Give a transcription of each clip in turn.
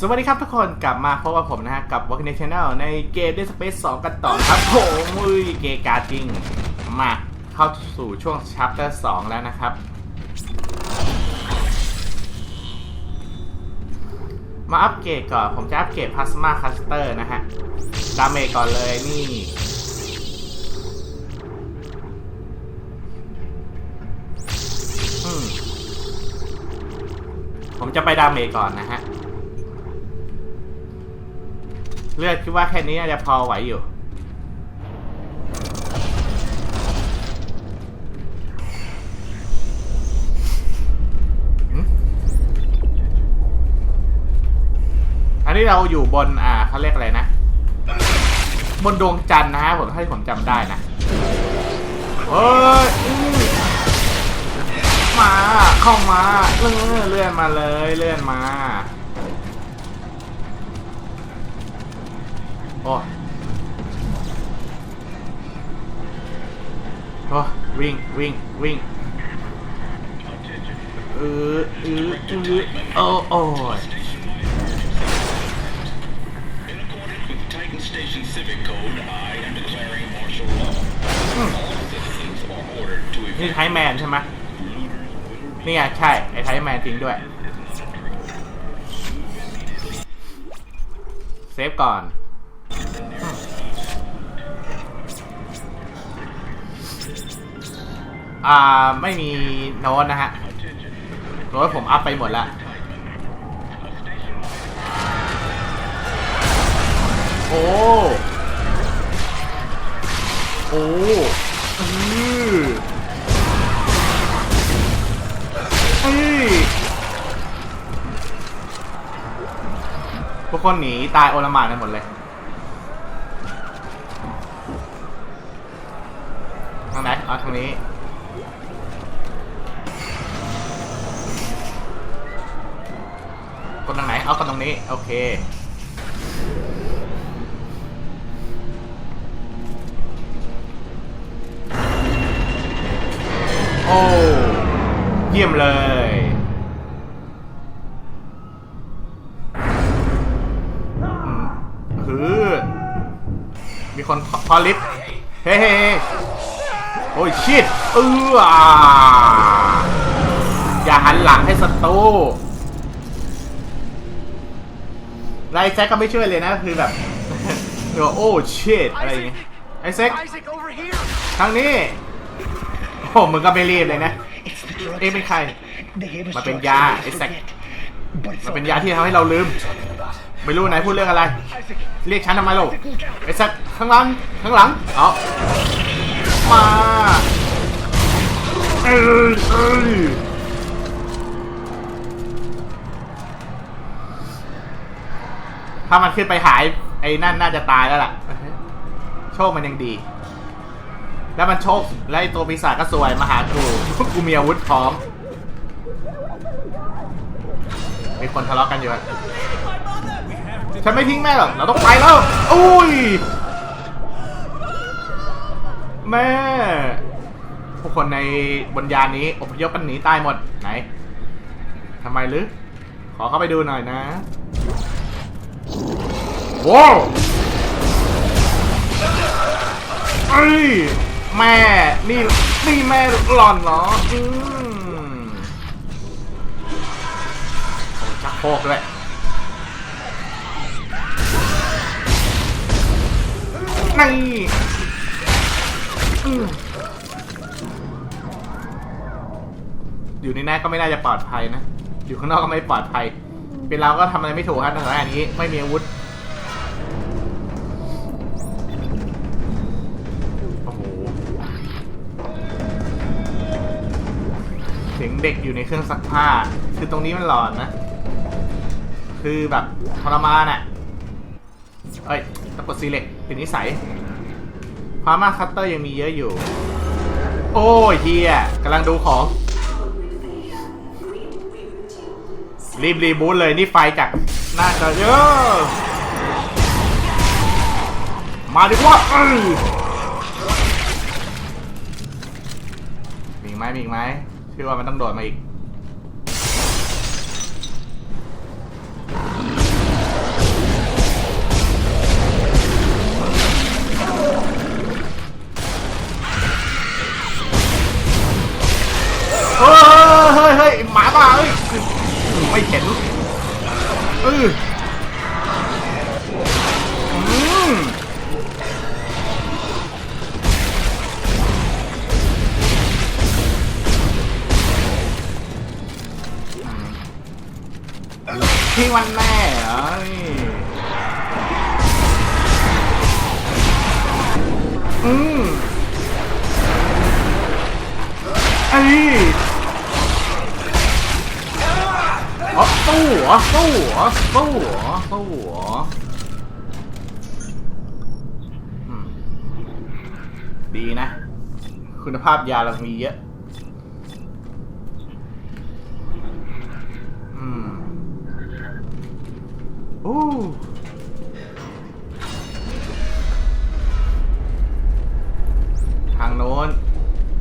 สวัสดีครับทุกคนกลับมาพบกับผมนะฮะ กับ w a l k i n Channel ในเกม Dead Space 2 กันต่อครับผมอุ้ยเกกาจริง มาเข้าสู่ช่วง Chapter 2 แล้วนะครับ มาอัปเกรดก่อน ผมจะอัปเกรด Plasma Cluster นะฮะ ดาเมจก่อนเลยนี่ ผมจะไปดาเมจก่อนนะฮะ เลือดคิดว่าแค่นี้น่าจจะพอไหวอยู่ อันนี้เราอยู่บนอ่าเขาเรียกอะไรนะ บนดวงจันทร์นะฮะผมให้ผมจำได้นะเฮ้ยมา เข้ามา เลื่อนเลื่อนมาเลย เลื่อนมา โอ้โอ้วิ่งวิ่งวิ่งเออเออเออโอ้โอ้ย In accordance with Titan Station Civic Code, I am declaring martial law. All citizens are ordered to นี่ evacuate ไทยแมนใช่ไหมนี่ไงใช่ ไอ้ไทยแมนจริงด้วย เซฟก่อน อ่าไม่มีโน้ตนะฮะโน้ตผมอัพไปหมดล้วโอ้โอ้อือเอ้ยทุกคนหนีตายโอลหมานกันหมดเลย ทางไหนเอาทางนี้ กดทางไหน เอากดตรงนี้ โอ เคโอ้เยี่ยมเลยอืมคือ มีคนพอลิฟเฮ้เฮ้เฮ้โอ้ยชิดเอออย่าหันหลังให้ศัตรู ไลแซกก็ไม่ช่วยเลยนะคือแบบเออโอ้ชิดอะไรอย่างเงี้ยไอแซก Isaac, over here! ทางนี้โอ้มึงก็ไม่รีบเลยนะ It's the drug เอ๊ะเป็นใคร they gave us มันเป็น drugs ยา to ไอ้แซก forget. But it's มันเป็น all ยาที่ทำให้เราลืม ไม่รู้ไหนพูดเรื่องอะไร Isaac, เรียกฉันทำไมลูก Isaac, look out! ไอ้สักข้างหลังข้างหลังเอามาเอ้ยเอ้ย ถ้ามันขึ้นไปหายไอ้นั่นน่าจะตายแล้วล่ะ โชคมันยังดี แล้วมันโชคแล้วไอ้ตัวปีศาจก็สวยมาหากู กูมีอาวุธพร้อม มีคนทะเลาะกันอยู่อะฉันไม่ทิ้งแม่หรอก เราต้องไปแล้ว อุ้ย แม่ผู้คนในบนยานนี้อพยพกันหนีตายหมด ไหนทำไมหรือ ขอเข้าไปดูหน่อยนะ ว้าวเอ้ยแม่ นี่ นี่แม่หล่อนเหรอ อืมโอ้ชักโคกด้วยนี่อืมอยู่ในนั้นก็ไม่น่าจะปลอดภัยนะ อยู่ข้างนอกก็ไม่ปลอดภัย เป็นเราก็ทำอะไรไม่ถูกครับในสถานการณ์นี้ไม่มีอาวุธโอ้โหเสียงเด็กอยู่ในเครื่องซักผ้า คือตรงนี้มันหลอนนะ คือแบบทรมานอะเอ้ยตะกดซีเล็กเป็นนิสัยพามาคัตเตอร์ยังมีเยอะอยู่ โอ้ยเฮียกำลังดูของ รีบรีบูทเลยนี่ไฟจากหน้าจะเยอะมาดีกว่าเอ้ยมีอีกไหมมีอีกไหมชื่อว่ามันต้องโดดมาอีก ที่วันแม่อืมไอ้อ๋อตู้อ๋อตู้อ๋อตู้อ๋อตู้หัวดีนะ คุณภาพยาเรามีเยอะ อืม อ้ทางโน้น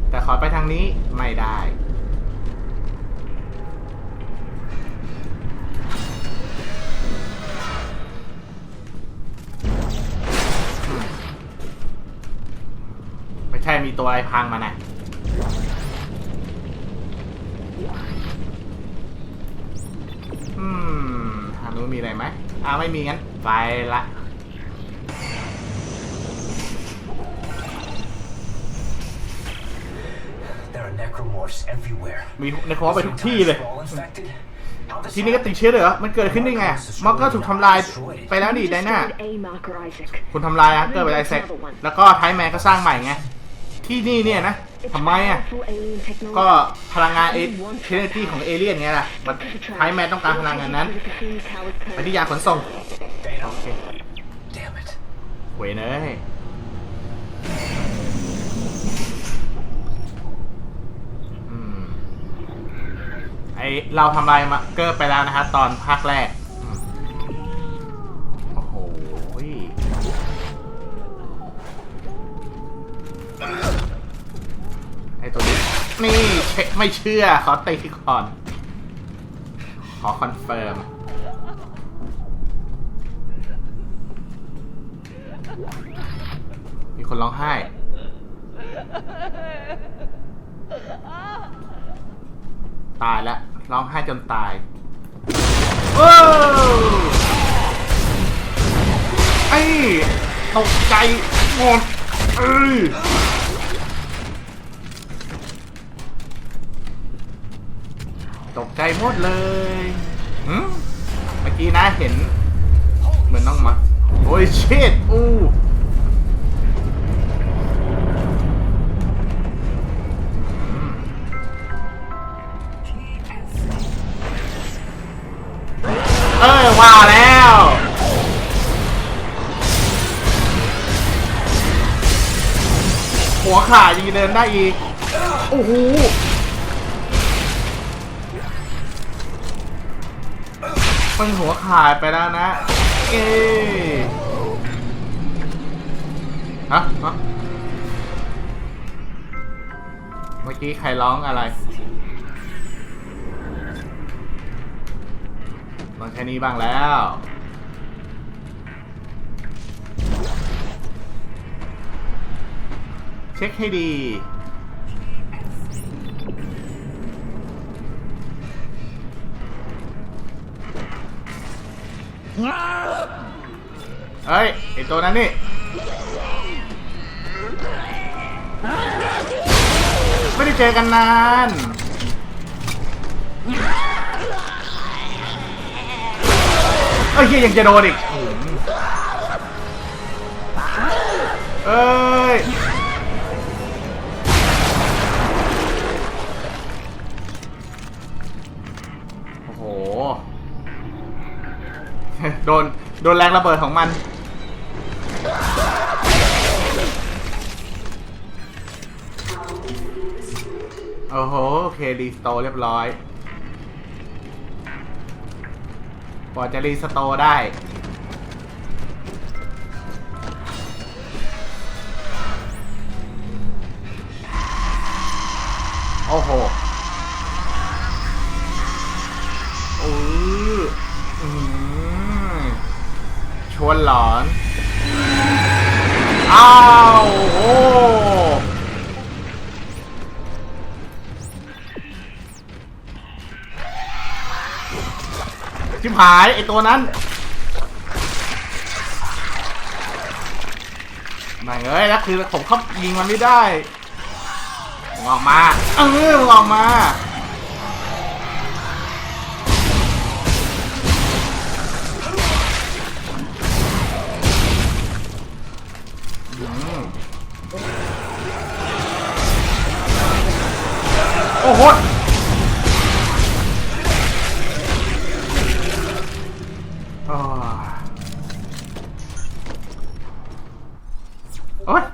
แต่ขอไปทางนี้ไม่ได้ ไม่ใช่มีตัวอะไรพังมานะอื นู้นมีอะไรไหมอ่าไม่มีงั้น ไปละ There are necromorphs everywhere. มีในคอไปทุกที่เลย We're all infected? How does ทีนี้ก็ติดเชื้อเลยเหรอ มันเกิดขึ้นได้ไงมันก็ถูกทำลายไปแล้วดิไดน่า Destroyed A marker, Isaac. คุณทำลายอังเกอร์ไปไอเซ็กแล้วก็ไทแมนก็สร้างใหม่ไง ที่นี่เนี่ยนะ It's ทำไมอะ powerful alien technology. ก็พลังงานเอเทเนตี้ของเอเลี่ยนไงล่ะ มันไทแมนต้องการพลังงานนั้นไปที่ยานขนส่ง Dana? โอเค Damn it. เวยเนยอืมไอเราทำลายมาเกอร์ไปแล้วนะฮะตอนภาคแรก นี่เช็คไม่เชื่อ ขอตีก่อน ขอคอนเฟิร์ม มีคนร้องไห้ ตายแล้วร้องไห้จนตายโอ้ไอ้ตกใจหมดเอ้ย ตกใจหมดเลยเมื่อกี้นะเห็น เหมือนน้องมาโอ้ยเชิดอู้เอ้ยว่าแล้วหัวขายังเดินได้อีก โอ้โห มันหัวขาดไปแล้วนะ เอ้ฮะฮะเมื่อกี้ใครร้องอะไรลองแค่นี้บ้างแล้วเช็คให้ดี เฮ้ยไอตัวนั้นนี่ไม่ได้เจอกันนานเอ้ยยังจะโดนอีกเอ้ยโอ้โห โดน โดนแรงระเบิดของมัน โอ้โห โอเครีสโตเรียบร้อยกว่าจะรีสโตได้ วนหลอน อ้าวโอ้ชิบหายไอตัวนั้นไม่เอ้ยแล้วคือผมเข้ายิงมันไม่ได้ออกมา เออมึงออกมา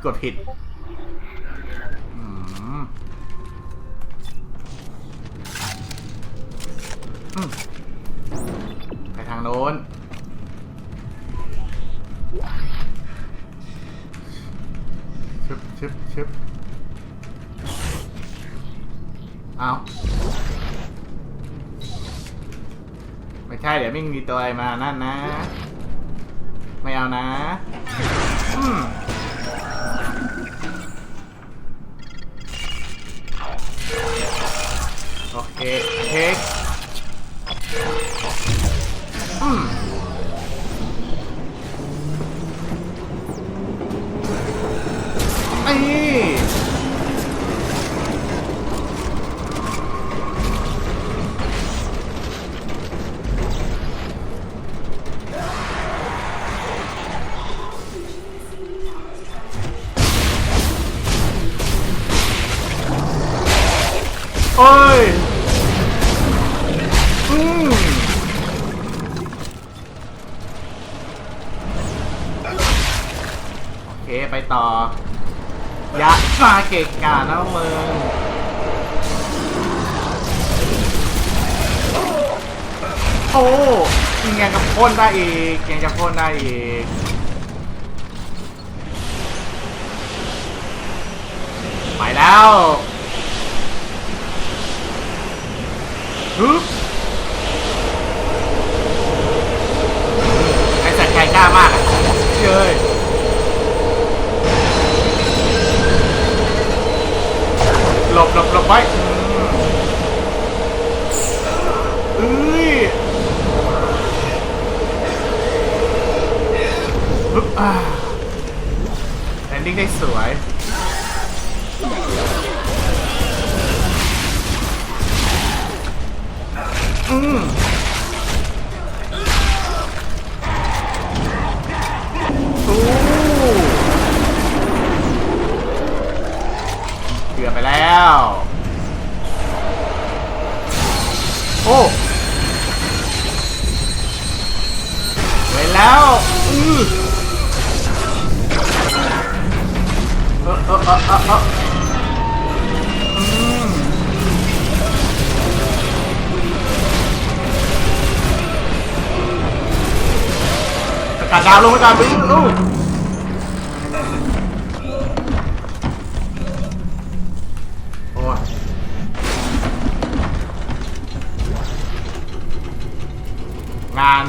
กดผิดไปทางโน้น ชึบชึบชึบเอาไม่ใช่เดี๋ยวมิ่งมีตัวอะไรมานั่นนะ ไม่เอานะ อืม ต่อยะมาเกะกานะมึงโอ้ยังไงกับพ่นได้อีกยังจะพ่นได้อีกไปแล้วฮึบ สกัดดาวลงไปก่อนไปอู้โอ้ยงาน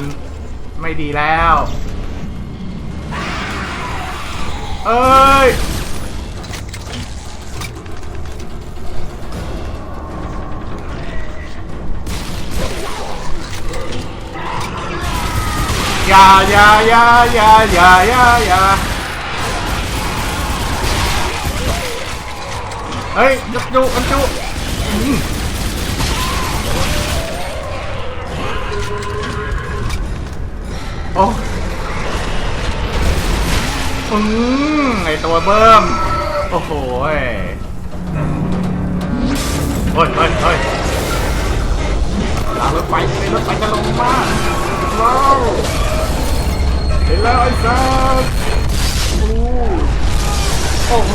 ไม่ดีแล้ว เอ้ย อย่าอย่าอย่าอย่าอย่าอย่าอย่าเฮ้ยจุกจุกอันจุกอืมโอ้อืมไอตัวเบิ้มโอ้โหเฮ้ยเฮ้ยเฮ้ยลังรถไฟไอ้รถไฟจะลงมาว้าวเห็น แล้วไอ้สัสโอ้โอ้โห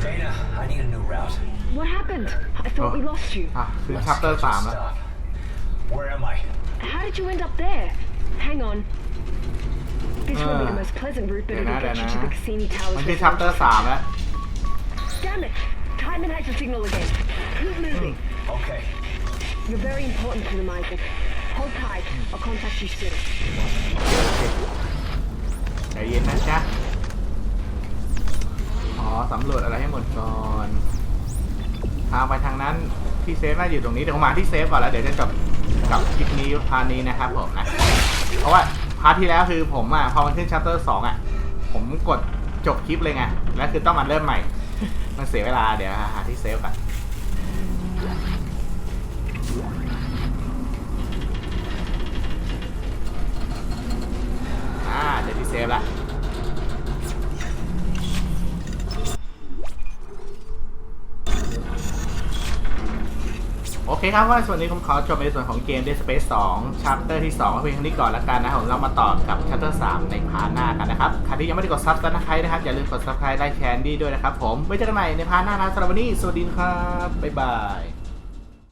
Dana, I need a new route. What happened? I thought we lost you. อ่ะคือ Let's ชัปเตอร์ get สาม some แล้ว stuff. Where am I? How did you end up there? Hang on. This will be Ah. the most pleasant route, but Then it'll I get you don't to the know. Cassini Towers. มันคือ before ชัปเตอร์สามแล้ว Damn it! Timon has the signal again. Keep moving. Okay. You're very important to them, Isaac. Hold tight. I'll contact you soon. ใจเย็นนะจ๊ะ อ๋อ สำรวจอะไรให้หมดก่อน ทางไปทางนั้น ที่เซฟน่าอยู่ตรงนี้ เดี๋ยวมาที่เซฟก่อนแล้ว เดี๋ยวจะจบกับคลิปนี้พาร์ทนี้นะครับผมนะ เพราะว่าพาร์ทที่แล้วคือผมอะ พอมันขึ้นชัปเตอร์สองอะ ผมกดจบคลิปเลยไง แล้วคือต้องมาเริ่มใหม่ มันเสียเวลา เดี๋ยวหาที่เซฟก่อน เคเคครับว่าส่วนนี้ผมขอจบในส่วนของเกม Dead Space 2 Chapter ที่2เพียงเท่านี้ก่อนละกันนะครับผมเรามาต่อกับ Chapter 3 ในพาร์ทหน้ากันนะครับใครที่ยังไม่ได้กด Subscribe นะครับ อย่าลืมกด Subscribe ได้แคนดี้ด้วยนะครับผมไว้เจอกันใหม่ในพาร์ทหน้านะสำหรับวันนี้สวัสดีครับบ๊ายบาย